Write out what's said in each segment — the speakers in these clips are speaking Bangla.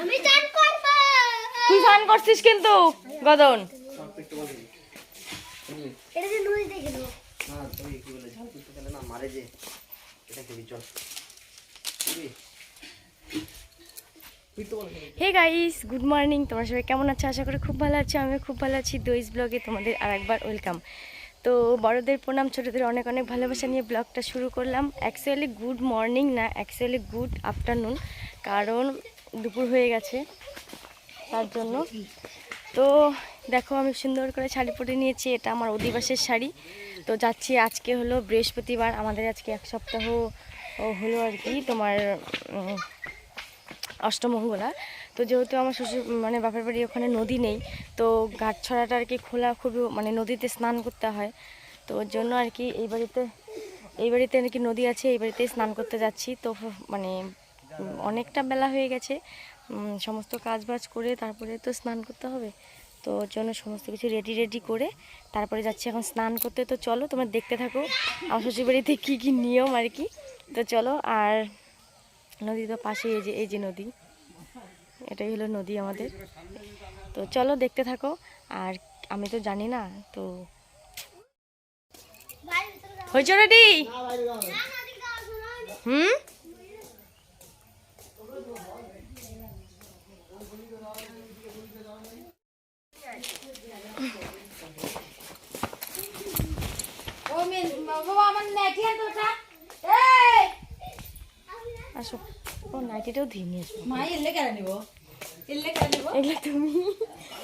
আমি চান করব। তুই স্নান করছিস কিন্তু গদন। এটা যে নুই দেখে দেবো না তুমি কি বলে ঝাল করতে গেলে না মারে যে এটা খেবি চল তুই তুই তো বল হে গাইস গুড মর্নিং তোমরা সবাই কেমন আছো? আশা করি খুব ভালো আছো। আমি খুব ভালো আছি। দইস ব্লগে তোমাদের আর একবার ওয়েলকাম তো বড়দের প্রণাম ছোটদের অনেক অনেক ভালোবাসা নিয়ে ব্লগটা শুরু করলাম। অ্যাকচুয়ালি গুড মর্নিং না অ্যাকচুয়ালি গুড আফটারনুন কারণ দুপুর হয়ে গেছে তার জন্য। তো দেখো আমি সুন্দর করে শাড়ি পরে নিয়েছি, এটা আমার অধিবাসের শাড়ি। তো যাচ্ছি আজকে হলো বৃহস্পতিবার, আমাদের আজকে এক সপ্তাহ হলো আর কি তোমার অষ্টমঙ্গলা তো যেহেতু আমার শ্বশুর মানে বাপের বাড়ি ওখানে নদী নেই, তো ঘাট ছড়াটা আর কি খোলা খুবই মানে নদীতে স্নান করতে হয়। তো ওর জন্য আর কি এই বাড়িতে এই বাড়িতে আর কি নদী আছে, এই বাড়িতে স্নান করতে যাচ্ছি। তো মানে অনেকটা বেলা হয়ে গেছে। সমস্ত কাজ বাজ করে তারপরে তো স্নান করতে হবে। তো ওর জন্য সমস্ত কিছু রেডি রেডি করে তারপরে যাচ্ছি এখন স্নান করতে। তো চলো তোমরা দেখতে থাকো আমার শ্বশুর বাড়িতে কী কী নিয়ম আর কি। তো চলো আর নদী তো পাশে এই যে এই যে নদী এটাই হলো নদী আমাদের। তো চলো দেখতে থাকো আর আমি তো জানি না তো হয়েছ রেডি হুম? আসো। ও নাইটিটাও ধুয়ে নিয়ে আসব মা এলে কেন নিব? এলে কেন নিব? এগুলো তুমি।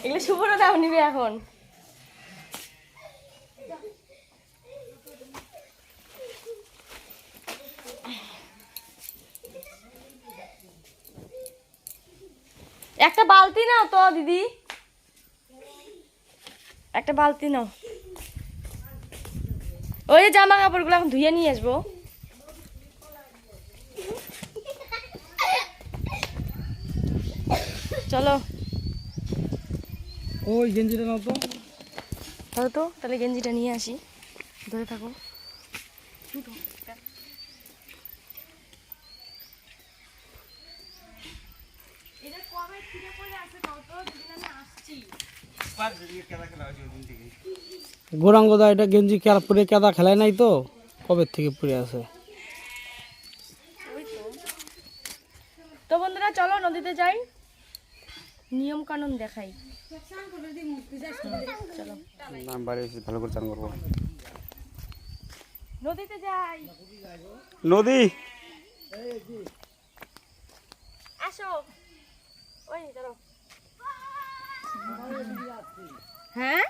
এগুলো শুভরও দাও নিবে এখন। একটা বালতি নাও তো দিদি। একটা বালতি নাও। ওই যে জামা কাপড়গুলো এখন ধুয়ে নিয়ে আসব। চলো। ওই গেঞ্জিটা নাও তো। ধরো তো তাহলে গেঞ্জিটা নিয়ে আসি। ধরে থাকো। গোরাঙ্গদা এটা গেঞ্জি কেলা পরে কেদা খেলায় নাই তো? কবে থেকে পরে আছে? তো বন্ধুরা চলো নদীতে যাই। নিয়ম কানুন দেখাই। চলো। ভালো করে চান করব। নদীতে যাই। নদী! আসো। ওই দাঁড়াও। হ্যাঁ?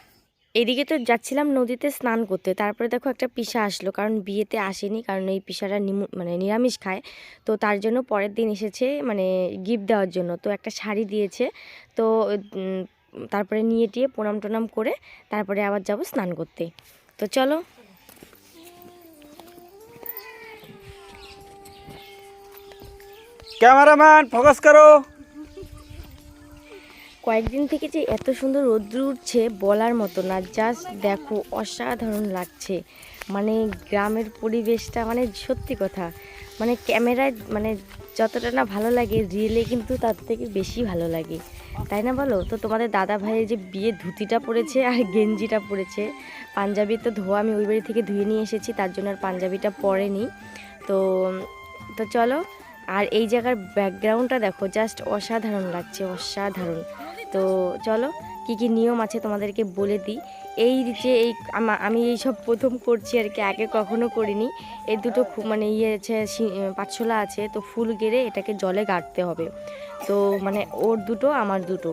এদিকে তো যাচ্ছিলাম নদীতে স্নান করতে, তারপরে দেখো একটা পিসা আসলো, কারণ বিয়েতে আসেনি, কারণ এই নিমু- মানে নিরামিষ খায়। তো তার জন্য পরের দিন এসেছে মানে গিফট দেওয়ার জন্য, তো একটা শাড়ি দিয়েছে। তো তারপরে নিয়ে টিয়ে প্রণাম টনাম করে, তারপরে আবার যাব স্নান করতে। তো চলো। ক্যামেরাম্যান, ফোকাস করো। কয়েকদিন থেকে যে এত সুন্দর রৌদ্র উঠছে বলার মতো না জাস্ট দেখো অসাধারণ লাগছে। মানে গ্রামের পরিবেশটা মানে সত্যি কথা মানে ক্যামেরায় মানে যতটা না ভালো লাগে রিয়েলে কিন্তু তার থেকে বেশি ভালো লাগে। তাই না বলো? তো তোমাদের দাদা ভাইয়ের যে বিয়ে ধুতিটা পরেছে আর গেঞ্জিটা পরেছে পাঞ্জাবি তো ধোয়া আমি ওই বাড়ি থেকে ধুয়ে নিয়ে এসেছি, তার জন্য আর পাঞ্জাবিটা পরেনি। তো তো চলো, আর এই জায়গার ব্যাকগ্রাউন্ডটা দেখো জাস্ট অসাধারণ লাগছে, অসাধারণ। তো চলো, কি কি নিয়ম আছে তোমাদেরকে বলে দিই। এই যে এই আমি এই সব প্রথম করছি আর কি, আগে কখনো করিনি। এই দুটো খুব মানে ইয়ে আছে পাঁচশোলা আছে, তো ফুল গেড়ে এটাকে জলে গাড়তে হবে। তো মানে ওর দুটো, আমার দুটো।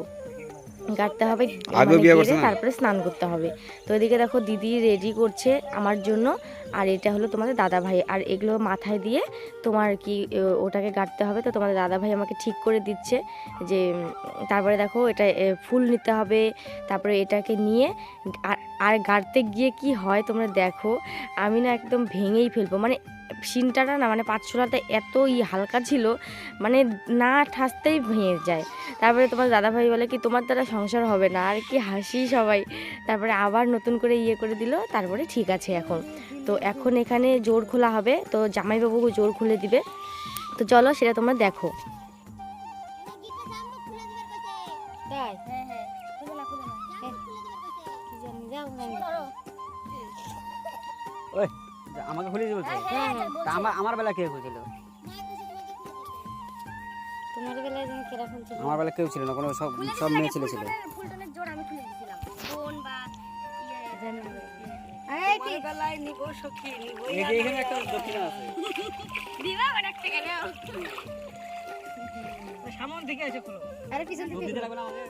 গাড়তে হবে মানে তারপরে স্নান করতে হবে। তো এদিকে দেখো দিদি রেডি করছে আমার জন্য আর এটা হলো তোমাদের দাদা ভাই আর এগুলো মাথায় দিয়ে তোমার কি ওটাকে গাড়তে হবে। তো তোমাদের দাদা ভাই আমাকে ঠিক করে দিচ্ছে যে তারপরে দেখো এটা ফুল নিতে হবে তারপরে এটাকে নিয়ে আর- আর গাড়তে গিয়ে কি হয় তোমরা দেখো আমি না একদম ভেঙেই ফেলব। মানে সিনটাটা না মানে পাঁচশোলাটা এতই হালকা ছিল মানে না ঠাসতেই ভেঙে যায়। তারপরে তোমার দাদাভাই বলে কি তোমার দ্বারা সংসার হবে না। আর কি হাসি সবাই। তারপরে আবার নতুন করে ইয়ে করে দিল তারপরে ঠিক আছে এখন। তো এখন এখানে জোর খোলা হবে তো জামাইবাবুকে জোর খুলে দিবে। তো চলো সেটা তোমরা দেখো। তাই হ্যাঁ হ্যাঁ খুলে আমাকে খুলে দিতে বলছে। হ্যাঁ তা আমার আমার বেলা কে খুলছিল তোমার বেলায় যেন কীরকম ছিল? আমার বেলা কেউ ছিল না কোনো সব সব মেয়ে ছেলে ছিল। ফুলটনের জোর আমি খুলে দিয়েছিলাম। বোন বা জানি না। এই কি? এখানে একটা দক্ষিণা আছে। দিবা অনেক টাকা নাও সামন থেকে এসে খুলো। আরে পিছন থেকে দিতে লাগবে না আমাকে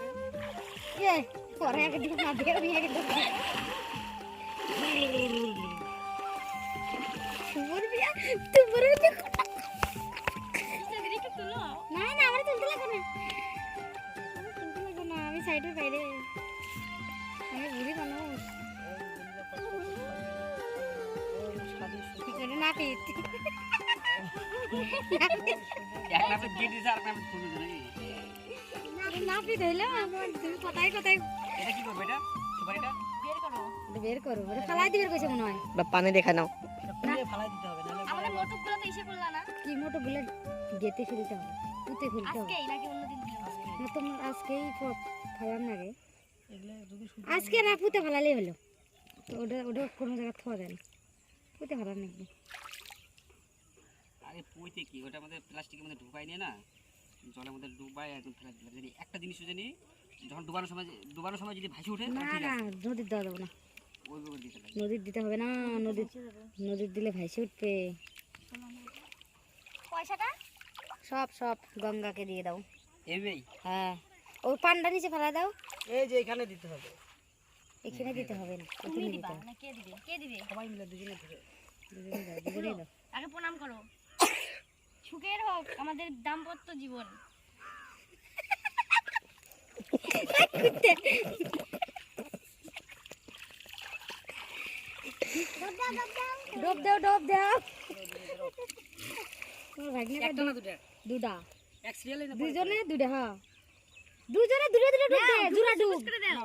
এ পরে আগে দিকে না দিকে নিয়ে আগে দিকে তোমার বিয়া তোমার বিয়া। না না আমার তুলতে লাগে না। তুলতে লাগে না আমি সাইডের বাইরে আমি বুড়ি মানুষ না পিট এক নামে দিয়ে দিছে আর নামে খুলে দিছে নাকি? না পিট হইল আমার তুমি কথাই কথাই এটা কি করবে এটা? সুপারিটা বের করো বের ফালাই দিবের কইছে মনে হয়। পানি দেখা নাও। ফালাই দিতে হবে নাহলে আমাদের মোটকগুলো তো ইসে করলা না। কি মোটকগুলো গেতে ফেলতে হবে পুঁতে ফেলতে হবে। আজকেই নাকি অন্যদিন না তোমার আজকেই ফেলার না রে এগুলো যদি শুধু আজকে না পুঁতে ফেলালেই হলো। তো ওটা ওটা কোনো জায়গায় থোয়া যায় না। পুঁতে ফেলার নাকি আরে পুইতে কি? ওটা আমাদের প্লাস্টিকের মধ্যে ঢুকাই নিয়ে না জলের মধ্যে ডুবাই একদম ফেলা দিলাম একটা জিনিস জানি যখন ডুবানোর সময় ডুবানোর সময় যদি ভাসি ওঠে না না নদীর দেওয়া যাবে না। লাগে নদীর দিতে হবে না নদীর নদীর দিলে ভাইসে উঠবে। পয়সাটা? সব সব গঙ্গাকে দিয়ে দাও। এবেই? হ্যাঁ। ও পান্ডা নিচে ফেলা দাও। এই যে এখানে দিতে হবে। এখানে দিতে হবে না ওখানে দিতে হবে। কে দিবে? কে দিবে? সবাই মিলে দুজনে ধরে। দুজনে দাও দুজনেই দাও। আগে প্রণাম করো। সুখের হোক আমাদের দাম্পত্য জীবন। ডোব দাও ডোব দাও। তোমার ভাগ্নেটা একটা না দুটো? দুটা। এক দুজনে দুটা হ্যাঁ। দুজনে দুটো দুটো ডুব দে জোড়া ডুব।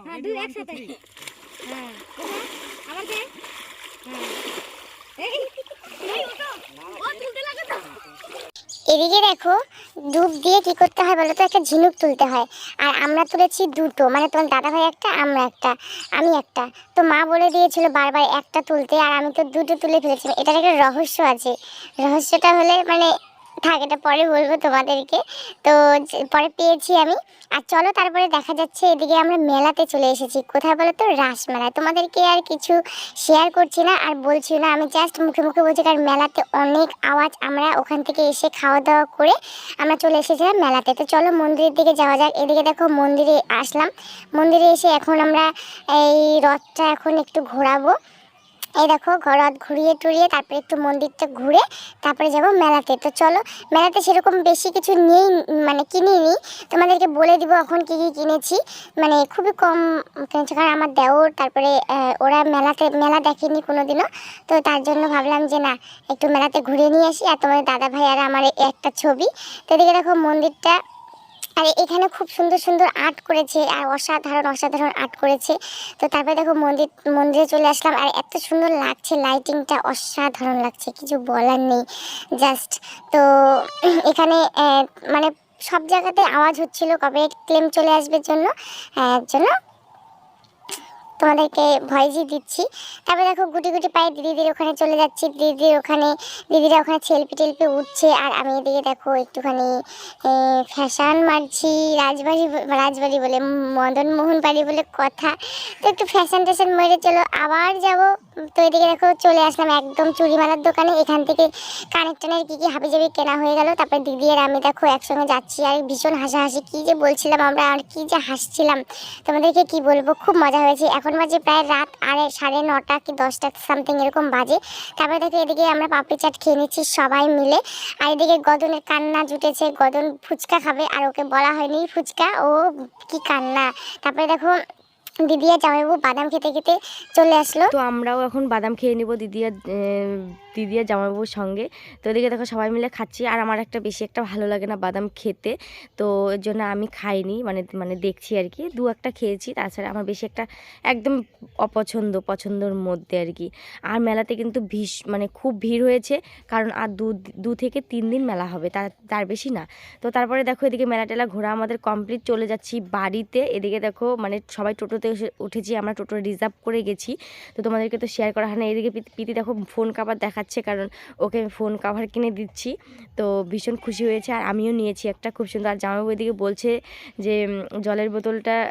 হ্যাঁ দুই একসাথে। হ্যাঁ হ্যাঁ। এদিকে দেখো ডুব দিয়ে কি করতে হয় বলো তো একটা ঝিনুক তুলতে হয়। আর আমরা তুলেছি দুটো। মানে তোমার দাদা ভাই একটা, আমরা একটা, আমি একটা। তো মা বলে দিয়েছিল বারবার একটা তুলতে, আর আমি তো দুটো তুলে ফেলেছিলাম এটার একটা রহস্য আছে। রহস্যটা হলে মানে থাক পরে বলব তোমাদেরকে। তো পরে পেয়েছি আমি। আর চলো তারপরে দেখা যাচ্ছে এদিকে আমরা মেলাতে চলে এসেছি। কোথায় বলো তো রাসমেলায়। তোমাদেরকে আর কিছু শেয়ার করছি না আর বলছি না। আমি জাস্ট মুখে মুখে বলছি কারণ মেলাতে অনেক আওয়াজ। আমরা ওখান থেকে এসে খাওয়া দাওয়া করে আমরা চলে এসেছিলাম মেলাতে। তো চলো মন্দিরের দিকে যাওয়া যাক। এদিকে দেখো মন্দিরে আসলাম। মন্দিরে এসে এখন আমরা এই রথটা এখন একটু ঘোরাবো। এই দেখো, ঘর ঘুরিয়ে টুরিয়ে তারপরে একটু মন্দিরটা ঘুরে তারপরে যাব মেলাতে। তো চলো, মেলাতে সেরকম বেশি কিছু নেই মানে কিনিনি। তোমাদেরকে বলে দিব এখন কি কি কিনেছি। মানে খুবই কম কিনেছি, কারণ আমার দেওর, তারপরে ওরা মেলাতে, মেলা দেখেনি কোনোদিনও। তো তার জন্য ভাবলাম যে না, একটু মেলাতে ঘুরে নিয়ে আসি। আর তোমাদের দাদা ভাই আর আমার একটা ছবি। তো এদিকে দেখো মন্দিরটা আর এখানে খুব সুন্দর সুন্দর আর্ট করেছে, আর অসাধারণ অসাধারণ আর্ট করেছে। তো তারপরে দেখো মন্দির, মন্দিরে চলে আসলাম, আর এত সুন্দর লাগছে লাইটিংটা অসাধারণ লাগছে, কিছু বলার নেই। জাস্ট তো এখানে মানে সব জায়গাতে আওয়াজ হচ্ছিল, কবে ক্লেম চলে আসবে জন্য জন্য। তোমাদেরকে ভয়েসই দিচ্ছি। তারপর দেখো গুটি গুটি পায়ে দিদিদের ওখানে চলে যাচ্ছি। দিদির ওখানে, দিদিরা ওখানে ছেলপি টেলপি উঠছে আর আমি এদিকে দেখো একটুখানি ফ্যাশান মারছি, রাজবাড়ি রাজবাড়ি বলে, মদনমোহন বাড়ি বলে কথা। তো একটু ফ্যাশন ট্যাশন মেরে চলো, আবার যাব। তো এদিকে দেখো চলে আসলাম একদম চুড়িমালার দোকানে। এখান থেকে কানের টানের কী কী হাবি জাবি কেনা হয়ে গেল। তারপরে দিদি আর আমি দেখো একসঙ্গে যাচ্ছি আর ভীষণ হাসাহাসি। কী যে বলছিলাম আমরা আর কী যে হাসছিলাম। তোমাদেরকে কি বলব? খুব মজা হয়েছে। এখন বাজে প্রায় রাত আড়ে সাড়ে নটা কি দশটা সামথিং এরকম বাজে। তারপরে দেখো এদিকে আমরা পাপড়ি চাট খেয়ে নিচ্ছি সবাই মিলে। আর এদিকে গদনের কান্না জুটেছে। গদন ফুচকা খাবে আর ওকে বলা হয়নি ফুচকা। ও কি কান্না। তারপরে দেখো দিদি আর জামাইবাবু বাদাম খেতে খেতে চলে আসলো। তো আমরাও এখন বাদাম খেয়ে নিব দিদি আর দিদি আর জামাইবাবুর সঙ্গে। তো এদিকে দেখো সবাই মিলে খাচ্ছি। আর আমার একটা বেশি একটা ভালো লাগে না বাদাম খেতে। তো এর জন্য আমি খাইনি মানে মানে দেখছি আর কি। দু একটা খেয়েছি, তাছাড়া আমার বেশি একটা একদম অপছন্দ, পছন্দর মধ্যে আর কি। আর মেলাতে কিন্তু ভীষ মানে খুব ভিড় হয়েছে, কারণ আর দু দু থেকে তিন দিন মেলা হবে, তার তার বেশি না। তো তারপরে দেখো এদিকে মেলা টেলা ঘোরা আমাদের কমপ্লিট, চলে যাচ্ছি বাড়িতে। এদিকে দেখো মানে সবাই টোটোতে এসে- উঠেছি, আমরা টোটো রিজার্ভ করে গেছি। তো তোমাদেরকে তো শেয়ার করা হয় না, এদিকে পিতি- দেখো ফোন কাভার দেখাচ্ছে কারণ ওকে আমি ফোন কাভার কিনে দিচ্ছি। তো ভীষণ খুশি হয়েছে আর আমিও নিয়েছি একটা খুব সুন্দর। আর জামাইবাবু এদিকে বলছে যে জলের বোতলটা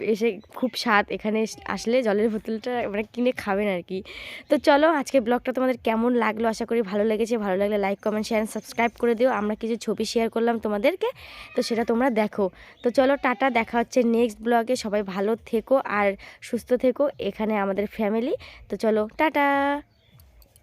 এসে খুব স্বাদ, এখানে আসলে জলের বোতলটা মানে কিনে খাবেন আর কি। তো চলো আজকে ব্লগটা তোমাদের কেমন লাগল? আশা করি ভালো লেগেছে। ভালো লাগলে লাইক কমেন্ট শেয়ার সাবস্ক্রাইব করে দিও। আমরা কিছু ছবি শেয়ার করলাম তোমাদেরকে। তো সেটা তোমরা দেখো। তো চলো টাটা, দেখা হচ্ছে নেক্সট ব্লগে সবাই ভালো থেকো আর সুস্থ থেকো এখানে আমাদের ফ্যামিলি তো চলো টাটা!